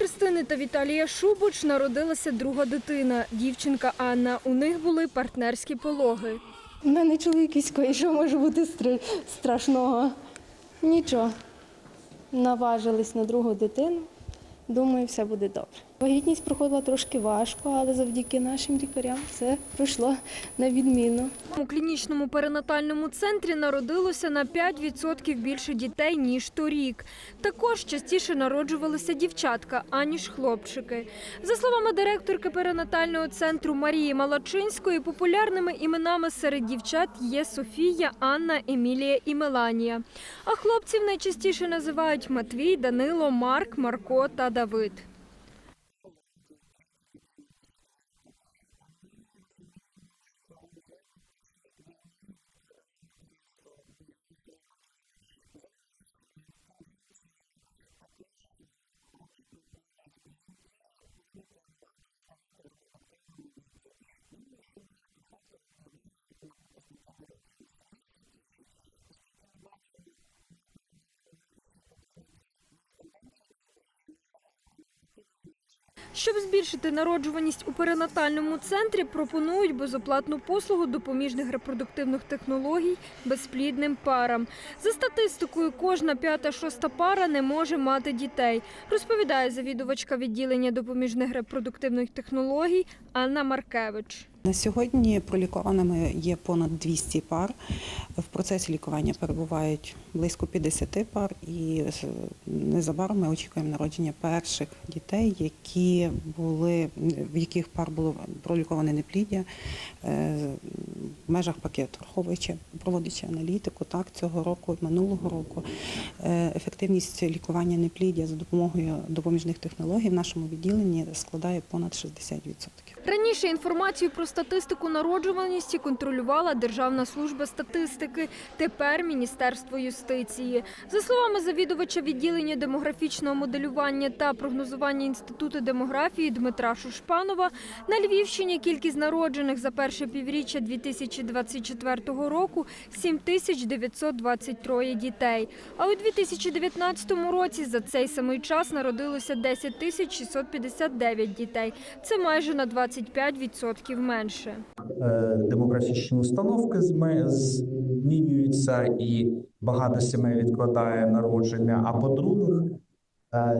Христини та Віталія Шубуч народилася друга дитина, дівчинка Анна. У них були партнерські пологи. У мене чоловік військовий, що може бути стр- страшного? Нічого. Наважились на другу дитину. Думаю, все буде добре. Вагітність проходила трошки важко, але завдяки нашим лікарям все пройшло на відміну. У клінічному перинатальному центрі народилося на 5% більше дітей, ніж торік. Також частіше народжувалися дівчатка, аніж хлопчики. За словами директорки перинатального центру Марії Малачинської, популярними іменами серед дівчат є Софія, Анна, Емілія і Меланія. А хлопців найчастіше називають Матвій, Данило, Марк, Марко та Давид. Щоб збільшити народжуваність у перинатальному центрі, пропонують безоплатну послугу допоміжних репродуктивних технологій безплідним парам. За статистикою, кожна п'ята-шоста пара не може мати дітей, розповідає завідувачка відділення допоміжних репродуктивних технологій Анна Маркевич. На сьогодні пролікованими є понад 200 пар. В процесі лікування перебувають близько 50 пар, і незабаром ми очікуємо народження перших дітей, які були в яких пар було проліковане непліддя е, в межах пакету, враховуючи, проводячи аналітику так цього року, минулого року. Е, Ефективність лікування непліддя за допомогою допоміжних технологій в нашому відділенні складає понад 60%. Раніше інформацію про статистику народжуваності контролювала Державна служба статистики, тепер Міністерство юстиції. За словами завідувача відділення демографічного моделювання та прогнозування Інституту демографії Дмитра Шушпанова, на Львівщині кількість народжених за перше півріччя 2024 року 7923 дітей. А у 2019 році за цей самий час народилося 10 659 дітей. Це майже на 25% менше. Е, демографічні установки змінюються, і багато сімей відкладає народження. А по-друге,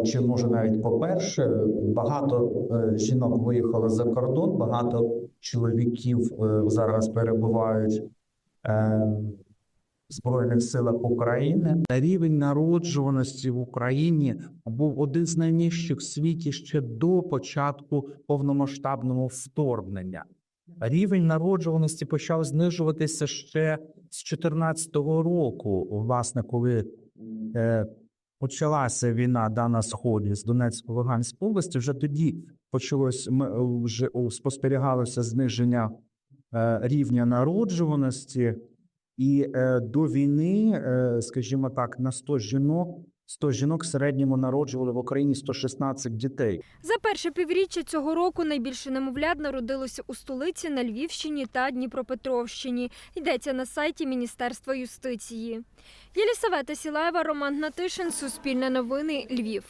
чи може навіть по-перше, багато е, жінок виїхало за кордон, багато чоловіків е, зараз перебувають Збройних силах України. Рівень народжуваності в Україні був один з найнижчих в світі ще до початку повномасштабного вторгнення. Рівень народжуваності почав знижуватися ще з 2014 року, власне, коли е, почалася війна на сході з Донецької Луганської області. Вже тоді почалось ми е, вже спостерігалося зниження е, рівня народжуваності. І е, до війни, е, скажімо так, на 100 жінок 100 жінок в середньому народжували в Україні 116 дітей. За перше півріччя цього року найбільше немовлят народилося у столиці на Львівщині та Дніпропетровщині. Йдеться на сайті Міністерства юстиції. Єлісавета Сілаєва, Роман Гнатишин, Суспільне новини, Львів.